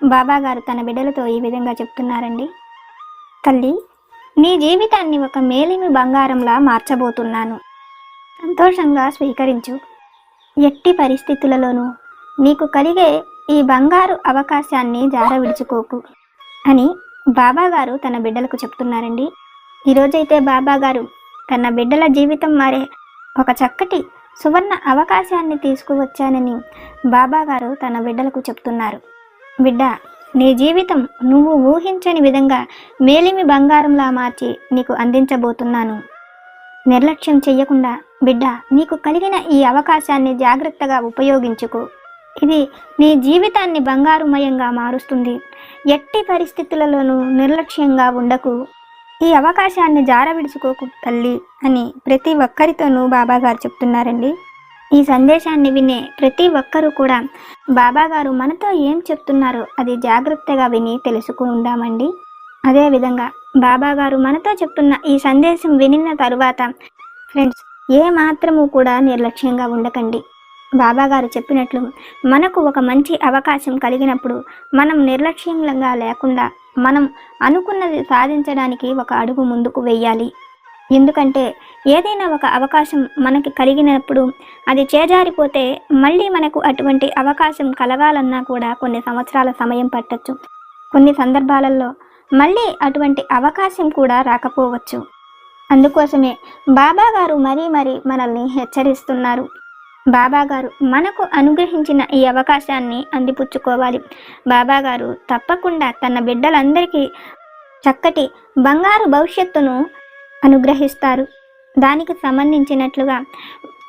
బాబా గారు తన బిడ్డలతో ఈ విధంగా చెప్తున్నారండి. తల్లి నీ జీవితాన్ని ఒక మేలిమి బంగారంలా మార్చబోతున్నాను. సంతోషంగా స్వీకరించు. ఎట్టి పరిస్థితులలోనూ నీకు కలిగే ఈ బంగారు అవకాశాన్ని జార విడుచుకోకు అని బాబాగారు తన బిడ్డలకు చెప్తున్నారండి. ఈరోజైతే బాబాగారు తన బిడ్డల జీవితం మారే ఒక చక్కటి సువర్ణ అవకాశాన్ని తీసుకువచ్చానని బాబాగారు తన బిడ్డలకు చెప్తున్నారు. బిడ్డ నీ జీవితం నువ్వు ఊహించని విధంగా మేలిమి బంగారంలా మార్చి నీకు అందించబోతున్నాను. నిర్లక్ష్యం చెయ్యకుండా బిడ్డ నీకు కలిగిన ఈ అవకాశాన్ని జాగ్రత్తగా ఉపయోగించుకో. ఇది నీ జీవితాన్ని బంగారుమయంగా మారుస్తుంది. ఎట్టి పరిస్థితులలోనూ నిర్లక్ష్యంగా ఉండకు. ఈ అవకాశాన్ని జారవిడుచుకోకు తల్లి అని ప్రతి ఒక్కరితోనూ బాబాగారు చెప్తున్నారండి. ఈ సందేశాన్ని వినే ప్రతి ఒక్కరూ కూడా బాబాగారు మనతో ఏం చెప్తున్నారో అది జాగ్రత్తగా విని తెలుసుకుందామండి అదేవిధంగా బాబాగారు మనతో చెప్తున్న ఈ సందేశం వినిన తరువాత ఫ్రెండ్స్ ఏ మాత్రము కూడా నిర్లక్ష్యంగా ఉండకండి. బాబాగారు చెప్పినట్లు మనకు ఒక మంచి అవకాశం కలిగినప్పుడు మనం నిర్లక్ష్యంగా లేకుండా మనం అనుకున్నది సాధించడానికి ఒక అడుగు ముందుకు వెయ్యాలి. ఎందుకంటే ఏదైనా ఒక అవకాశం మనకి కలిగినప్పుడు అది చేజారిపోతే మళ్ళీ మనకు అటువంటి అవకాశం కలగాలన్నా కూడా కొన్ని సంవత్సరాల సమయం పట్టచ్చు. కొన్ని సందర్భాలలో మళ్ళీ అటువంటి అవకాశం కూడా రాకపోవచ్చు. అందుకోసమే బాబా గారు మరీ మరీ మనల్ని హెచ్చరిస్తున్నారు. బాబా గారు మనకు అనుగ్రహించిన ఈ అవకాశాన్ని అందిపుచ్చుకోవాలి. బాబా గారు తప్పకుండా తన బిడ్డలందరికీ చక్కటి బంగారు భవిష్యత్తును అనుగ్రహిస్తారు. దానికి సంబంధించినట్లుగా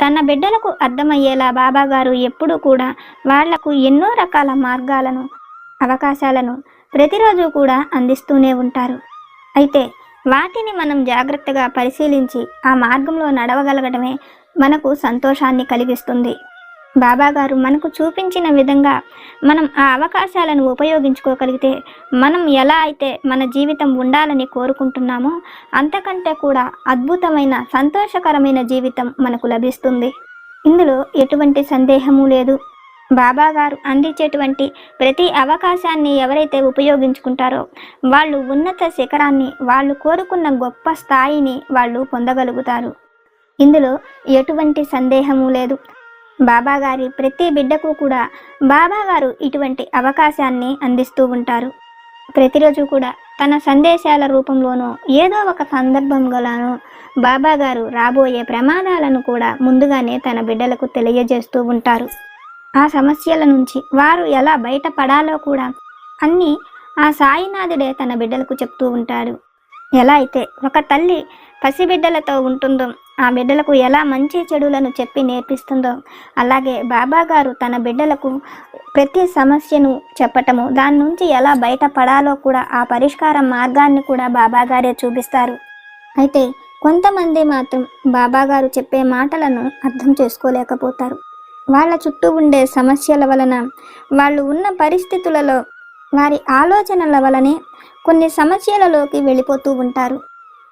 తన బిడ్డలకు అర్థమయ్యేలా బాబా గారు ఎప్పుడూ కూడా వాళ్ళకు ఎన్నో రకాల మార్గాలను అవకాశాలను ప్రతిరోజు కూడా అందిస్తూనే ఉంటారు. అయితే వాటిని మనం జాగ్రత్తగా పరిశీలించి ఆ మార్గంలో నడవగలగడమే మనకు సంతోషాన్ని కలిగిస్తుంది. బాబా గారు మనకు చూపించిన విధంగా మనం ఆ అవకాశాలను ఉపయోగించుకోగలిగితే మనం ఎలా అయితే మన జీవితం ఉండాలని కోరుకుంటున్నామో అంతకంటే కూడా అద్భుతమైన సంతోషకరమైన జీవితం మనకు లభిస్తుంది. ఇందులో ఎటువంటి సందేహము లేదు. బాబా గారు అందించేటువంటి ప్రతి అవకాశాన్ని ఎవరైతే ఉపయోగించుకుంటారో వాళ్ళు ఉన్నత శిఖరాన్ని వాళ్ళు కోరుకున్న గొప్ప స్థాయిని వాళ్ళు పొందగలుగుతారు. ఇందులో ఎటువంటి సందేహము లేదు. బాబాగారి ప్రతి బిడ్డకు కూడా బాబాగారు ఇటువంటి అవకాశాన్ని అందిస్తూ ఉంటారు. ప్రతిరోజు కూడా తన సందేశాల రూపంలోనూ ఏదో ఒక సందర్భంలోనూ బాబాగారు రాబోయే ప్రమాదాలను కూడా ముందుగానే తన బిడ్డలకు తెలియజేస్తూ ఉంటారు. ఆ సమస్యల నుంచి వారు ఎలా బయటపడాలో కూడా అన్నీ ఆ సాయినాథుడే తన బిడ్డలకు చెప్తూ ఉంటాడు. ఎలా అయితే ఒక తల్లి పసిబిడ్డలతో ఉంటుందో ఆ బిడ్డలకు ఎలా మంచి చెడులను చెప్పి నేర్పిస్తుందో. అలాగే బాబా గారు తన బిడ్డలకు ప్రతి సమస్యను చెప్పటము దాని నుంచి ఎలా బయటపడాలో కూడా ఆ పరిష్కార మార్గాన్ని కూడా బాబా గారే చూపిస్తారు. అయితే కొంతమంది మాత్రం బాబా గారు చెప్పే మాటలను అర్థం చేసుకోలేకపోతారు. వాళ్ళ చుట్టూ ఉండే సమస్యల వలన వాళ్ళు ఉన్న పరిస్థితులలో వారి ఆలోచనల వలనే కొన్ని సమస్యలలోకి వెళ్ళిపోతూ ఉంటారు.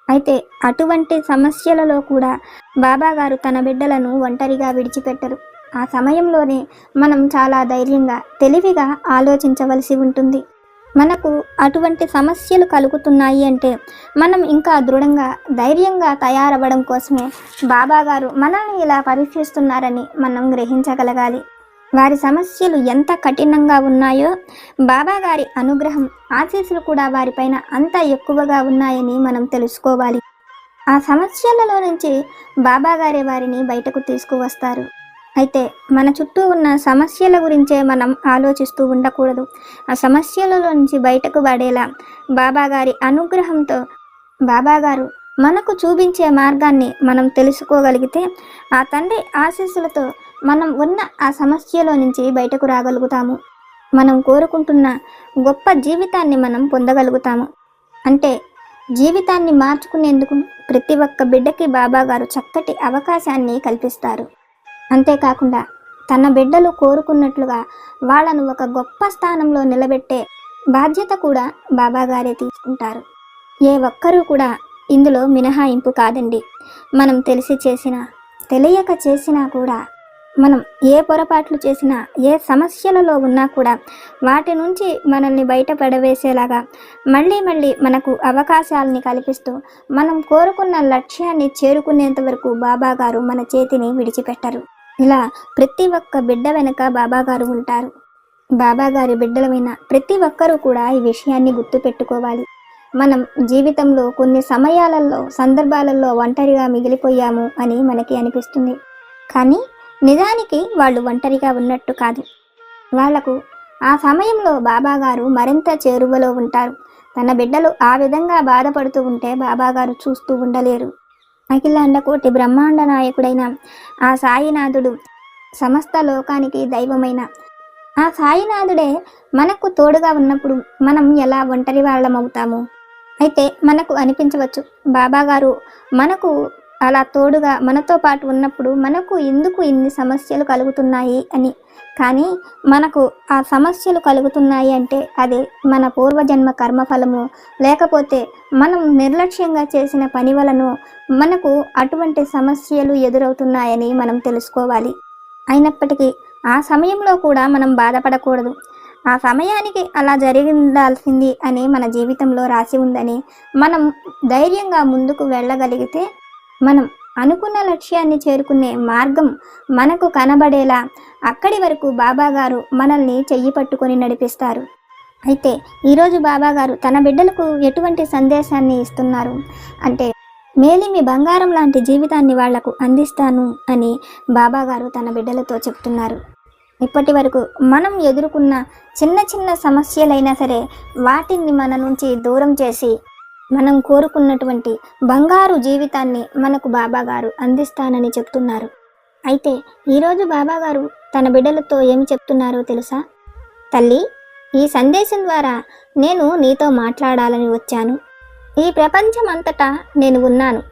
అయితే అటువంటి సమస్యలలో కూడా బాబా గారు తన బిడ్డలను ఒంటరిగా విడిచిపెట్టరు. ఆ సమయంలోనే మనం చాలా ధైర్యంగా తెలివిగా ఆలోచించవలసి ఉంటుంది. మనకు అటువంటి సమస్యలు కలుగుతున్నాయి అంటే మనం ఇంకా దృఢంగా ధైర్యంగా తయారవ్వడం కోసమే బాబాగారు మనల్ని ఇలా పరీక్షిస్తున్నారని మనం గ్రహించగలగాలి. వారి సమస్యలు ఎంత కఠినంగా ఉన్నాయో బాబా గారి అనుగ్రహం ఆశీస్సులు కూడా వారిపైన అంత ఎక్కువగా ఉన్నాయని మనం తెలుసుకోవాలి. ఆ సమస్యలలో నుంచి బాబా గారే వారిని బయటకు తీసుకువస్తారు. అయితే మన చుట్టూ ఉన్న సమస్యల గురించే మనం ఆలోచిస్తూ ఉండకూడదు. ఆ సమస్యలలో నుంచి బయటకు పడేలా బాబాగారి అనుగ్రహంతో బాబాగారు మనకు చూపించే మార్గాన్ని మనం తెలుసుకోగలిగితే ఆ తండ్రి ఆశీస్సులతో మనం ఉన్న ఆ సమస్యలో నుంచి బయటకు రాగలుగుతాము. మనం కోరుకుంటున్న గొప్ప జీవితాన్ని మనం పొందగలుగుతాము. అంటే జీవితాన్ని మార్చుకునేందుకు ప్రతి ఒక్క బిడ్డకి బాబా గారు చక్కటి అవకాశాన్ని కల్పిస్తారు. అంతేకాకుండా తన బిడ్డలు కోరుకున్నట్లుగా వాళ్ళను ఒక గొప్ప స్థానంలో నిలబెట్టే బాధ్యత కూడా బాబా గారే తీసుకుంటారు. ఏ ఒక్కరూ కూడా ఇందులో మినహాయింపు కాదండి. మనం తెలిసి చేసినా తెలియక చేసినా కూడా మనం ఏ పొరపాట్లు చేసినా ఏ సమస్యలలో ఉన్నా కూడా వాటి నుంచి మనల్ని బయటపడవేసేలాగా మళ్ళీ మళ్ళీ మనకు అవకాశాలని కల్పిస్తూ మనం కోరుకున్న లక్ష్యాన్ని చేరుకునేంత వరకు బాబాగారు మన చేతిని విడిచిపెట్టరు. ఇలా ప్రతి ఒక్క బిడ్డ వెనుక బాబాగారు ఉంటారు. బాబాగారి బిడ్డలమైన ప్రతి ఒక్కరూ కూడా ఈ విషయాన్ని గుర్తుపెట్టుకోవాలి మనం జీవితంలో కొన్ని సమయాలలో సందర్భాలలో ఒంటరిగా మిగిలిపోయాము అని మనకి అనిపిస్తుంది. కానీ నిజానికి వాళ్ళు ఒంటరిగా ఉన్నట్టు కాదు. వాళ్ళకు ఆ సమయంలో బాబాగారు మరింత చేరువలో ఉంటారు. తన బిడ్డలు ఆ విధంగా బాధపడుతూ ఉంటే బాబాగారు చూస్తూ ఉండలేరు. అఖిలాండకోటి బ్రహ్మాండ నాయకుడైన ఆ సాయినాథుడు సమస్త లోకానికి దైవమైన. ఆ సాయినాథుడే మనకు తోడుగా ఉన్నప్పుడు మనం ఎలా ఒంటరి వాళ్ళమవుతాము? అయితే మనకు అనిపించవచ్చు బాబాగారు మనకు అలా తోడుగా మనతో పాటు ఉన్నప్పుడు మనకు ఎందుకు ఇన్ని సమస్యలు కలుగుతున్నాయి అని. కానీ మనకు ఆ సమస్యలు కలుగుతున్నాయి అంటే అది మన పూర్వజన్మ కర్మఫలము. లేకపోతే మనం నిర్లక్ష్యంగా చేసిన పని వలను మనకు అటువంటి సమస్యలు ఎదురవుతున్నాయని మనం తెలుసుకోవాలి. అయినప్పటికీ ఆ సమయంలో కూడా మనం బాధపడకూడదు. ఆ సమయానికి అలా జరిగిందాల్సింది అని మన జీవితంలో రాసి ఉందని మనం ధైర్యంగా ముందుకు వెళ్ళగలిగితే మనం అనుకున్న లక్ష్యాన్ని చేరుకునే మార్గం మనకు కనబడేలా అక్కడి వరకు బాబాగారు మనల్ని చెయ్యి పట్టుకొని నడిపిస్తారు. అయితే ఈరోజు బాబాగారు తన బిడ్డలకు ఎటువంటి సందేశాన్ని ఇస్తున్నారు? అంటే మేలిమి బంగారం లాంటి జీవితాన్ని వాళ్ళకు అందిస్తాను అని బాబాగారు తన బిడ్డలతో చెప్తున్నారు. ఇప్పటి వరకు మనం ఎదుర్కొన్న చిన్న చిన్న సమస్యలైనా సరే వాటిని మన నుంచి దూరం చేసి మనం కోరుకున్నటువంటి బంగారు జీవితాన్ని మనకు బాబాగారు అందిస్తానని చెప్తున్నారు. అయితే ఈరోజు బాబాగారు తన బిడ్డలతో ఏమి చెప్తున్నారో తెలుసా? తల్లి ఈ సందేశం ద్వారా నేను నీతో మాట్లాడాలని వచ్చాను. ఈ ప్రపంచం అంతటా నేను ఉన్నాను.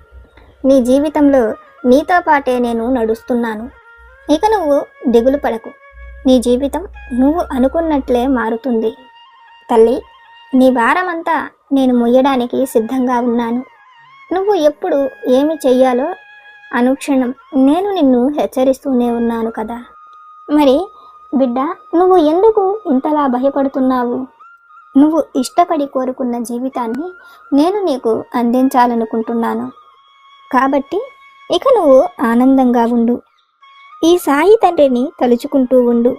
నీ జీవితంలో నీతో పాటే నేను నడుస్తున్నాను. ఇక నువ్వు దిగులు పడకు. నీ జీవితం నువ్వు అనుకున్నట్లే మారుతుంది. తల్లి నీ భారమంతా నేను మొయ్యడానికి సిద్ధంగా ఉన్నాను. నువ్వు ఎప్పుడు ఏమి చెయ్యాలో అనుక్షణం నేను నిన్ను హెచ్చరిస్తూనే ఉన్నాను కదా. మరి బిడ్డ నువ్వు ఎందుకు ఇంతలా భయపడుతున్నావు? నువ్వు ఇష్టపడి కోరుకున్న జీవితాన్ని నేను నీకు అందించాలనుకుంటున్నాను. కాబట్టి ఇక నువ్వు ఆనందంగా ఉండు. ఈ సాయి తండ్రిని తలుచుకుంటూ ఉండు.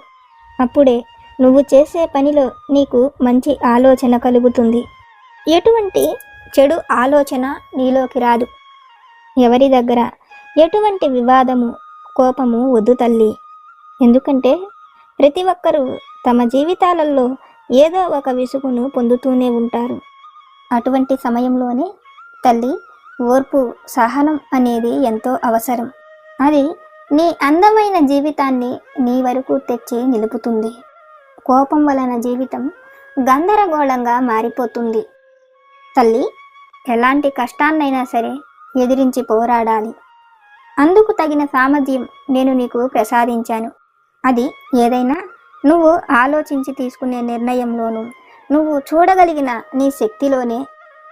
అప్పుడే నువ్వు చేసే పనిలో నీకు మంచి ఆలోచన కలుగుతుంది. ఎటువంటి చెడు ఆలోచన నీలోకి రాదు. ఎవరి దగ్గర ఎటువంటి వివాదము కోపము వద్దు తల్లి. ఎందుకంటే ప్రతి ఒక్కరూ తమ జీవితాలలో ఏదో ఒక విసుగును పొందుతూనే ఉంటారు. అటువంటి సమయంలోనే తల్లి ఓర్పు సహనం అనేది ఎంతో అవసరం. అది నీ అందమైన జీవితాన్ని నీ వరకు తెచ్చి నిలుపుతుంది. కోపం వలన జీవితం గందరగోళంగా మారిపోతుంది. తల్లి ఎలాంటి కష్టాన్నైనా సరే ఎదిరించి పోరాడాలి. అందుకు తగిన సామర్థ్యం నేను నీకు ప్రసాదించాను. అది ఏదైనా నువ్వు ఆలోచించి తీసుకునే నిర్ణయంలోనూ నువ్వు చూడగలిగిన నీ శక్తిలోనే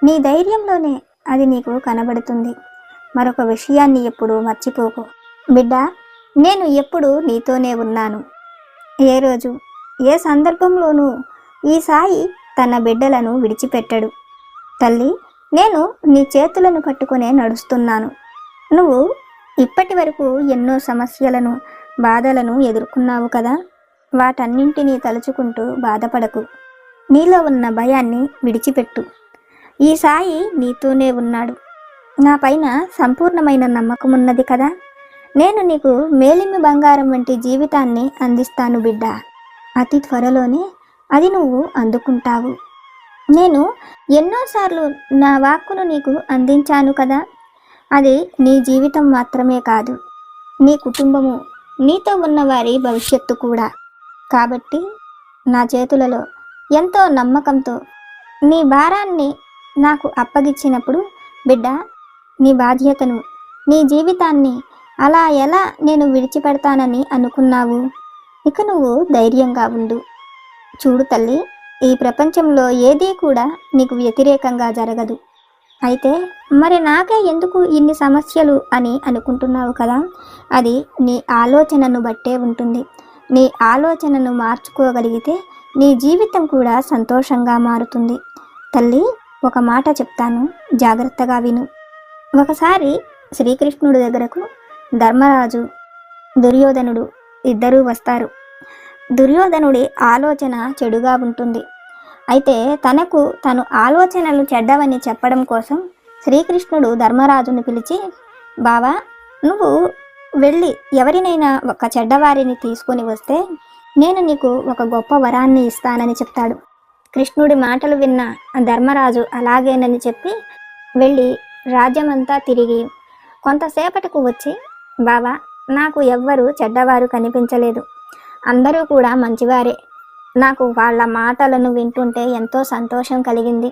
నీ ధైర్యంలోనే అది నీకు కనబడుతుంది. మరొక విషయాన్ని ఎప్పుడు మర్చిపోకు. బిడ్డ నేను ఎప్పుడు నీతోనే ఉన్నాను. ఏ రోజు ఏ సందర్భంలోనూ ఈ సాయి తన బిడ్డలను విడిచిపెట్టడు. తల్లి నేను నీ చేతులను పట్టుకునే నడుస్తున్నాను. నువ్వు ఇప్పటి వరకు ఎన్నో సమస్యలను బాధలను ఎదుర్కొన్నావు కదా? వాటన్నింటినీ తలుచుకుంటూ బాధపడకు. నీలో ఉన్న భయాన్ని విడిచిపెట్టు. ఈ సాయి నీతోనే ఉన్నాడు. నా పైన సంపూర్ణమైన నమ్మకం ఉన్నది కదా? నేను నీకు మేలిమి బంగారం వంటి జీవితాన్ని అందిస్తాను బిడ్డ. అతి త్వరలోనే అది నువ్వు అందుకుంటావు. నేను ఎన్నోసార్లు నా వాక్కును నీకు అందించాను కదా. అది నీ జీవితం మాత్రమే కాదు నీ కుటుంబము నీతో ఉన్న వారి భవిష్యత్తు కూడా. కాబట్టి నా చేతులలో ఎంతో నమ్మకంతో నీ భారాన్ని నాకు అప్పగిచ్చినప్పుడు బిడ్డ నీ బాధ్యతను నీ జీవితాన్ని అలా ఎలా నేను విడిచిపెడతానని అనుకున్నావు? ఇక నువ్వు ధైర్యంగా ఉండు. చూడు తల్లి ఈ ప్రపంచంలో ఏదీ కూడా నీకు వ్యతిరేకంగా జరగదు. అయితే మరి నాకే ఎందుకు ఇన్ని సమస్యలు అని అనుకుంటున్నావు కదా? అది నీ ఆలోచనను బట్టే ఉంటుంది. నీ ఆలోచనను మార్చుకోగలిగితే నీ జీవితం కూడా సంతోషంగా మారుతుంది. తల్లి ఒక మాట చెప్తాను. జాగ్రత్తగా విను. ఒకసారి శ్రీకృష్ణుడి దగ్గరకు ధర్మరాజు దుర్యోధనుడు ఇద్దరూ వస్తారు. దుర్యోధనుడి ఆలోచన చెడుగా ఉంటుంది. అయితే తనకు తను ఆలోచనలు చెడ్డవని చెప్పడం కోసం శ్రీకృష్ణుడు ధర్మరాజును పిలిచి బావా నువ్వు వెళ్ళి ఎవరినైనా ఒక చెడ్డవారిని తీసుకొని వస్తే నేను నీకు ఒక గొప్ప వరాన్ని ఇస్తానని చెప్తాడు. కృష్ణుడి మాటలు విన్న ధర్మరాజు అలాగేనని చెప్పి వెళ్ళి రాజ్యమంతా తిరిగి కొంతసేపటికి వచ్చి బావా నాకు ఎవ్వరు చెడ్డవారు కనిపించలేదు. అందరూ కూడా మంచివారే. నాకు వాళ్ళ మాటలను వింటుంటే ఎంతో సంతోషం కలిగింది.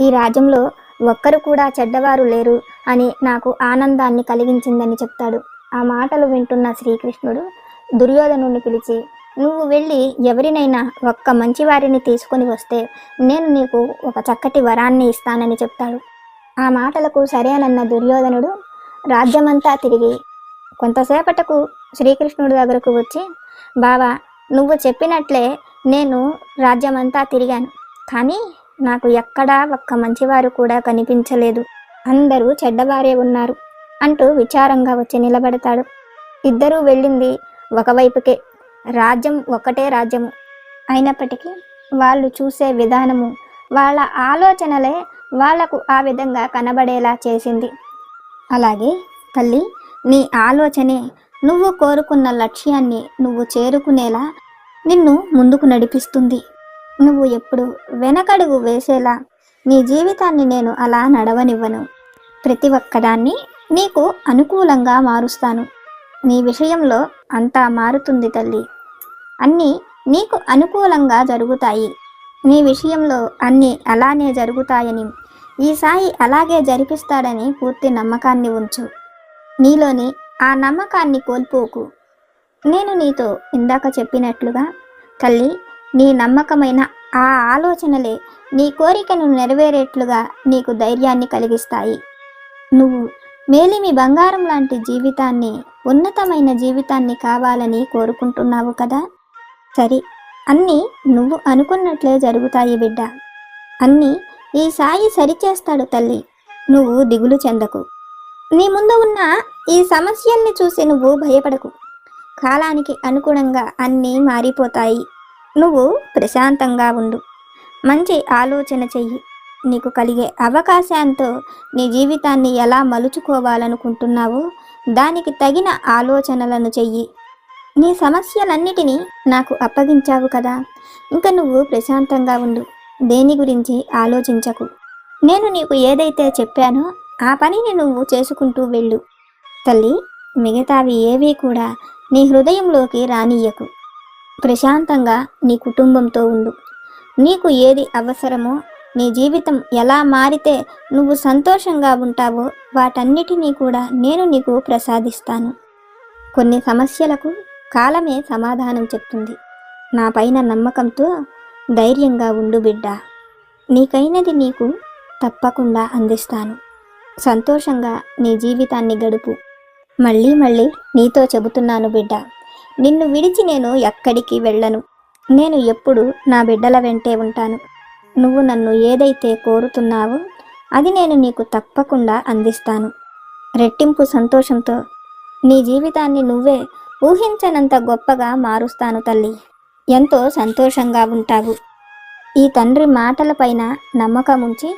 ఈ రాజ్యంలో ఒక్కరు కూడా చెడ్డవారు లేరు అని నాకు ఆనందాన్ని కలిగించిందని చెప్తాడు. ఆ మాటలు వింటున్న శ్రీకృష్ణుడు దుర్యోధనుని పిలిచి నువ్వు వెళ్ళి ఎవరినైనా ఒక్క మంచివారిని తీసుకొని వస్తే నేను నీకు ఒక చక్కటి వరాన్ని ఇస్తానని చెప్తాడు. ఆ మాటలకు సరేనన్న దుర్యోధనుడు రాజ్యమంతా తిరిగి కొంతసేపటకు శ్రీకృష్ణుడి దగ్గరకు వచ్చి బావా నువ్వు చెప్పినట్లే నేను రాజ్యమంతా తిరిగాను. కానీ నాకు ఎక్కడా ఒక్క మంచివారు కూడా కనిపించలేదు. అందరూ చెడ్డవారే ఉన్నారు అంటూ విచారంగా వచ్చి నిలబడతాడు. ఇద్దరూ వెళ్ళింది ఒకవైపుకే. రాజ్యం ఒక్కటే రాజ్యము. అయినప్పటికీ వాళ్ళు చూసే విధానము వాళ్ళ ఆలోచనలే వాళ్ళకు ఆ విధంగా కనబడేలా చేసింది. అలాగే తల్లి నీ ఆలోచనే నువ్వు కోరుకున్న లక్ష్యాన్ని నువ్వు చేరుకునేలా నిన్ను ముందుకు నడిపిస్తుంది. నువ్వు ఎప్పుడు వెనకడుగు వేసేలా నీ జీవితాన్ని నేను అలా నడవనివ్వను. ప్రతి ఒక్కదాన్ని నీకు అనుకూలంగా మారుస్తాను. నీ విషయంలో అంతా మారుతుంది తల్లి. అన్నీ నీకు అనుకూలంగా జరుగుతాయి. నీ విషయంలో అన్నీ అలానే జరుగుతాయని ఈ సాయి అలాగే జరిపిస్తాడని పూర్తి నమ్మకాన్ని ఉంచు. నీలోని ఆ నమ్మకాన్ని కోల్పోకు. నేను నీతో ఇందాక చెప్పినట్లుగా తల్లి నీ నమ్మకమైన ఆ ఆలోచనలే నీ కోరికను నెరవేరేట్లుగా నీకు ధైర్యాన్ని కలిగిస్తాయి. నువ్వు మేలిమి బంగారం లాంటి జీవితాన్ని ఉన్నతమైన జీవితాన్ని కావాలని కోరుకుంటున్నావు కదా? సరే అన్నీ నువ్వు అనుకున్నట్లే జరుగుతాయి బిడ్డ. అన్నీ ఈ సాయి సరిచేస్తాడు తల్లి నువ్వు దిగులు చెందకు. నీ ముందు ఉన్న ఈ సమస్యల్ని చూసి నువ్వు భయపడకు. కాలానికి అనుగుణంగా అన్నీ మారిపోతాయి. నువ్వు ప్రశాంతంగా ఉండు. మంచి ఆలోచన చెయ్యి. నీకు కలిగే అవకాశంతో నీ జీవితాన్ని ఎలా మలుచుకోవాలనుకుంటున్నావో దానికి తగిన ఆలోచనలను చెయ్యి. నీ సమస్యలన్నిటినీ నాకు అప్పగించావు కదా. ఇంకా నువ్వు ప్రశాంతంగా ఉండు. దేని గురించి ఆలోచించకు. నేను నీకు ఏదైతే చెప్పానో ఆ పనిని నువ్వు చేసుకుంటూ వెళ్ళు. తల్లి మిగతావి ఏవీ కూడా నీ హృదయంలోకి రానియ్యకు. ప్రశాంతంగా నీ కుటుంబంతో ఉండు. నీకు ఏది అవసరమో నీ జీవితం ఎలా మారితే నువ్వు సంతోషంగా ఉంటావో వాటన్నిటినీ కూడా నేను నీకు ప్రసాదిస్తాను. కొన్ని సమస్యలకు కాలమే సమాధానం చెప్తుంది. నా పైన నమ్మకంతో ధైర్యంగా ఉండు బిడ్డ. నీకైనది నీకు తప్పకుండా అందిస్తాను. సంతోషంగా నీ జీవితాన్ని గడుపు. మళ్ళీ మళ్ళీ నీతో చెబుతున్నాను బిడ్డ. నిన్ను విడిచి నేను ఎక్కడికి వెళ్ళను. నేను ఎప్పుడు నా బిడ్డల వెంటే ఉంటాను. నువ్వు నన్ను ఏదైతే కోరుతున్నావో అది నేను నీకు తప్పకుండా అందిస్తాను. రెట్టింపు సంతోషంతో నీ జీవితాన్ని నువ్వే ఊహించనంత గొప్పగా మారుస్తాను తల్లి. ఎంతో సంతోషంగా ఉంటావు. ఈ తండ్రి మాటలపైన నమ్మకముంచి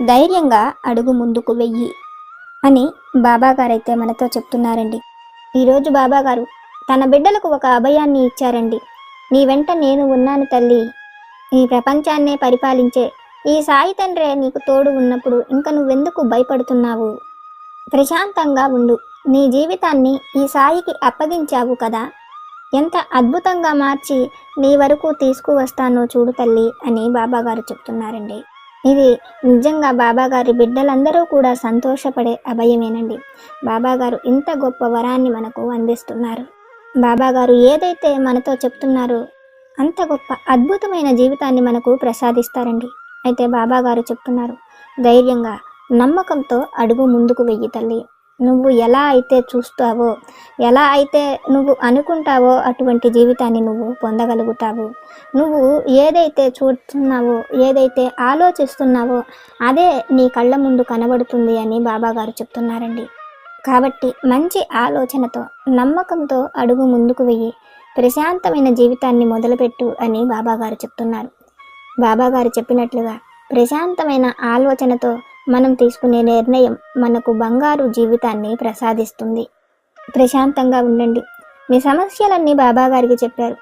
ధైర్యంగా అడుగు ముందుకు వెయ్యి. అని బాబాగారైతే మనతో చెప్తున్నారండి. ఈరోజు బాబాగారు తన బిడ్డలకు ఒక అభయాన్ని ఇచ్చారండి. నీ వెంట నేను ఉన్నాను తల్లి. ఈ ప్రపంచాన్నే పరిపాలించే ఈ సాయి తండ్రే నీకు తోడు ఉన్నప్పుడు ఇంక నువ్వెందుకు భయపడుతున్నావు? ప్రశాంతంగా ఉండు. నీ జీవితాన్ని ఈ సాయికి అప్పగించావు కదా. ఎంత అద్భుతంగా మార్చి నీ వరకు తీసుకువస్తానో చూడు తల్లి అని బాబాగారు చెప్తున్నారండి. ఇది నిజంగా బాబాగారి బిడ్డలందరూ కూడా సంతోషపడే అభయమేనండి. బాబాగారు ఇంత గొప్ప వరాన్ని మనకు అందిస్తున్నారు. బాబాగారు ఏదైతే మనతో చెప్తున్నారో అంత గొప్ప అద్భుతమైన జీవితాన్ని మనకు ప్రసాదిస్తారండి. అయితే బాబాగారు చెప్తున్నారు ధైర్యంగా నమ్మకంతో అడుగు ముందుకు వెయ్యి తల్లి. నువ్వు ఎలా అయితే చూస్తావో ఎలా అయితే నువ్వు అనుకుంటావో అటువంటి జీవితాన్ని నువ్వు పొందగలుగుతావు. నువ్వు ఏదైతే చూస్తున్నావో ఏదైతే ఆలోచిస్తున్నావో అదే నీ కళ్ళ ముందు కనబడుతుంది అని బాబాగారు చెప్తున్నారండి. కాబట్టి మంచి ఆలోచనతో నమ్మకంతో అడుగు ముందుకు వెయ్యి. ప్రశాంతమైన జీవితాన్ని మొదలుపెట్టు అని బాబాగారు చెప్తున్నారు. బాబాగారు చెప్పినట్లుగా ప్రశాంతమైన ఆలోచనతో మనం తీసుకునే నిర్ణయం మనకు బంగారు జీవితాన్ని ప్రసాదిస్తుంది. ప్రశాంతంగా ఉండండి. మీ సమస్యలన్నీ బాబాగారికి చెప్పారు.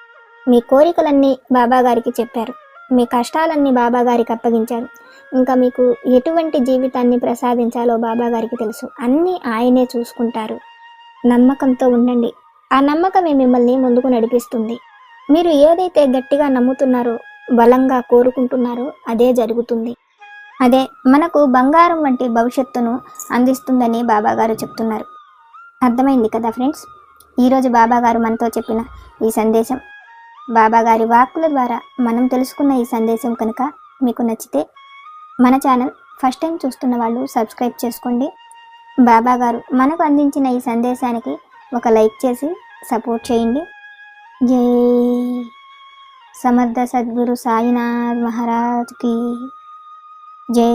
మీ కోరికలన్నీ బాబాగారికి చెప్పారు. మీ కష్టాలన్నీ బాబాగారికి అప్పగించారు. ఇంకా మీకు ఎటువంటి జీవితాన్ని ప్రసాదించాలో బాబాగారికి తెలుసు. అన్నీ ఆయనే చూసుకుంటారు. నమ్మకంతో ఉండండి. ఆ నమ్మకమే మిమ్మల్ని ముందుకు నడిపిస్తుంది. మీరు ఏదైతే గట్టిగా నమ్ముతున్నారో బలంగా కోరుకుంటున్నారో అదే జరుగుతుంది. అదే మనకు బంగారం వంటి భవిష్యత్తును అందిస్తుందని బాబాగారు చెప్తున్నారు. అర్థమైంది కదా ఫ్రెండ్స్? ఈరోజు బాబాగారు మనతో చెప్పిన ఈ సందేశం. బాబాగారి వాక్కుల ద్వారా మనం తెలుసుకున్న ఈ సందేశం కనుక మీకు నచ్చితే మన ఛానల్ ఫస్ట్ టైం చూస్తున్న వాళ్ళు సబ్స్క్రైబ్ చేసుకోండి. బాబాగారు మనకు అందించిన ఈ సందేశానికి ఒక లైక్ చేసి సపోర్ట్ చేయండి. జై సమర్థ సద్గురు సాయినాథ్ మహారాజ్కి జై